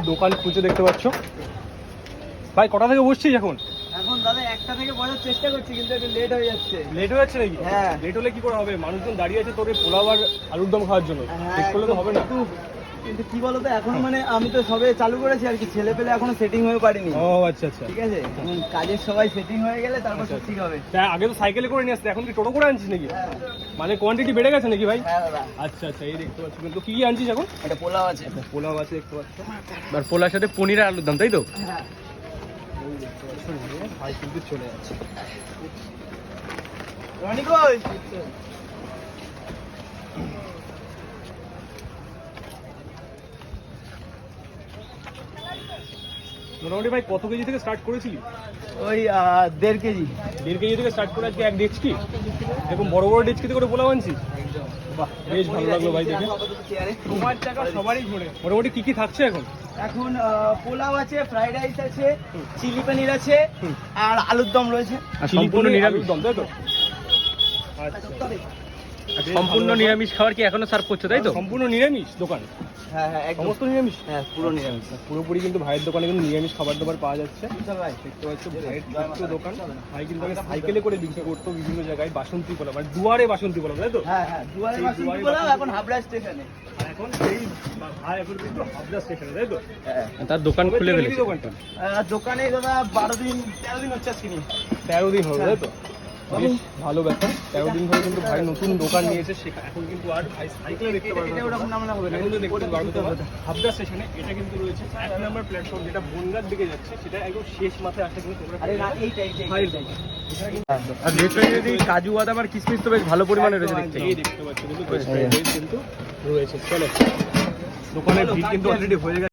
দোকান খুঁজে দেখতে পাচ্ছ। ভাই কটা থেকে বসছি এখন? এখন দাদা একটা থেকে বসার চেষ্টা করছি কিন্তু একটু লেট হয়ে যাচ্ছে। লেট হয়ে যাচ্ছে নাকি? হ্যাঁ। লেট হলে কি করে হবে? মানুষজন দাঁড়িয়ে আছে তোর পোলাও আর আলুর দম খাওয়ার জন্য। হ্যাঁ, ঠিক করলে তো হবে না। কিন্তু- কি বলতো এখন মানে আমি তো সবে চালু করেছি আর কি ছেলে পেলে এখনও সেটিং হয়ে পারিনি। ও আচ্ছা আচ্ছা। ঠিক আছে? কাজের সবাই সেটিং হয়ে গেলে তারপর আচ্ছা, ঠিক হবে। তা আগে তো সাইকেলে করে নিয়ে আসতে এখন কি টোটো করে আনছিস নাকি? হ্যাঁ মানে কোয়ান্টিটি বেড়ে গেছে নাকি ভাই? হ্যাঁ আচ্ছা আচ্ছা এই দেখতে পাচ্ছি। কিন্তু কি কি আনছিস এখন? এটা পোলাও আছে। পোলাও আছে দেখতে পাচ্ছ। আর পোলার সাথে পনির আর আলুর দাম তাই তো? হ্যাঁ। ভাই কিন্তু চলে যাচ্ছে। রনি কই মোটামুটি ভাই কত কেজি থেকে স্টার্ট করেছিলি? ওই দেড় কেজি। দেড় কেজি থেকে স্টার্ট করে আজকে এক ডেচকি? এরকম বড় বড় ডেচকিতে করে পোলাও আনছিস? বাহ বেশ ভালো লাগল ভাই দেখে। তোমার টাকা সবারই ঘুরে। মোটামুটি কি কি থাকছে এখন? এখন পোলাও আছে ফ্রাইড রাইস আছে চিলি পনির আছে আর আলুর দম রয়েছে। সম্পূর্ণ নিরামিষ? দম তাই তো? আচ্ছা। সম্পূর্ণ নিরামিষ খাবার কি এখনও সার্ভ করছ তাই তো? সম্পূর্ণ নিরামিষ দোকান। হ্যাঁ হ্যাঁ সমস্ত নিরামিষ? হ্যাঁ পুরো নিরামিষ। পুরোপুরি কিন্তু ভাইয়ের দোকানে কিন্তু নিরামিষ খাবার দাবার পাওয়া যাচ্ছে। দেখতে পাচ্ছ ভাইয়ের ছোট্ট দোকান। ভাই কিন্তু আগে সাইকেলে করে বিক্রি করতো বিভিন্ন জায়গায় বাসন্তী পোলাও মানে দুয়ারে বাসন্তী পোলাও তাই তো? হ্যাঁ হ্যাঁ দুয়ারে বাসন্তী এখন হাবড়া স্টেশনে। এখন সেই ভাই এখন কিন্তু হাবড়া স্টেশনে তাই তো? হ্যাঁ। তার দোকান খুলে থেকে ফেলেছে। দোকানটা। দোকানে দাদা বারো দিন তেরো দিন হচ্ছে আজকে তেরো দিন হলো তাই তো? হ্যাঁ। বেশ ভালো ব্যাপার। তেরো দিন ধরে কিন্তু ভাই নতুন দোকান নিয়েছে এখন কিন্তু আর ভাই সাইকেলে দেখতে পারবে এটা ওরকম নাম না হবে না। এখন দেখতে পারবে তোমার হাবড়া স্টেশনে এটা কিন্তু রয়েছে এক নম্বর প্ল্যাটফর্ম যেটা বনগার দিকে যাচ্ছে সেটা একদম শেষ মাথায় আসে কিন্তু তোমরা আরে না। এখানে কিন্তু আর ভেতরে যদি কাজু বাদাম আর কিশমিশ তো বেশ ভালো পরিমাণে রয়েছে দেখতে। এই দেখতে পাচ্ছ কিন্তু বেশ কিন্তু রয়েছে। চলো দোকানের ভিড় কিন্তু অলরেডি হয়ে গেছে।